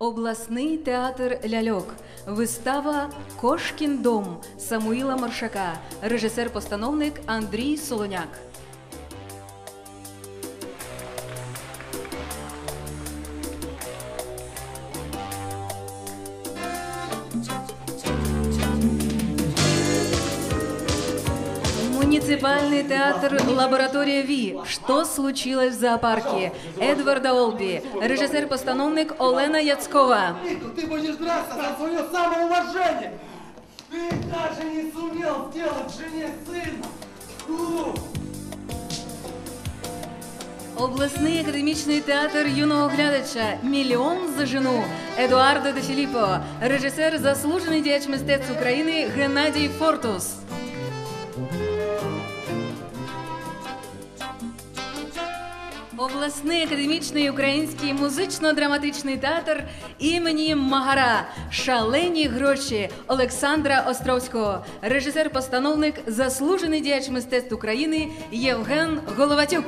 Обласний театр ляльок. Вистава Кошкін дом Самуїла Маршака. Режисер-постановник Андрій Солоняк. Муниципальный театр «Лаборатория Ви». Что случилось в зоопарке? Эдварда Олби. Режиссер-постановник Олена Яцкова. Вику, ты будешь драться за свое самоуважение! Ты даже не сумел сделать жене сына! Фу! Обласний академічний театр юного глядача Мільйон за жену Едуардо де Філіппо, режисер, заслужений діяч мистецтв України Геннадій Фортус. Обласний академічний український музично-драматичний театр імені Магара Шалені гроші Олександра Островського, режисер-постановник, заслужений діяч мистецтв України Євген Головатюк.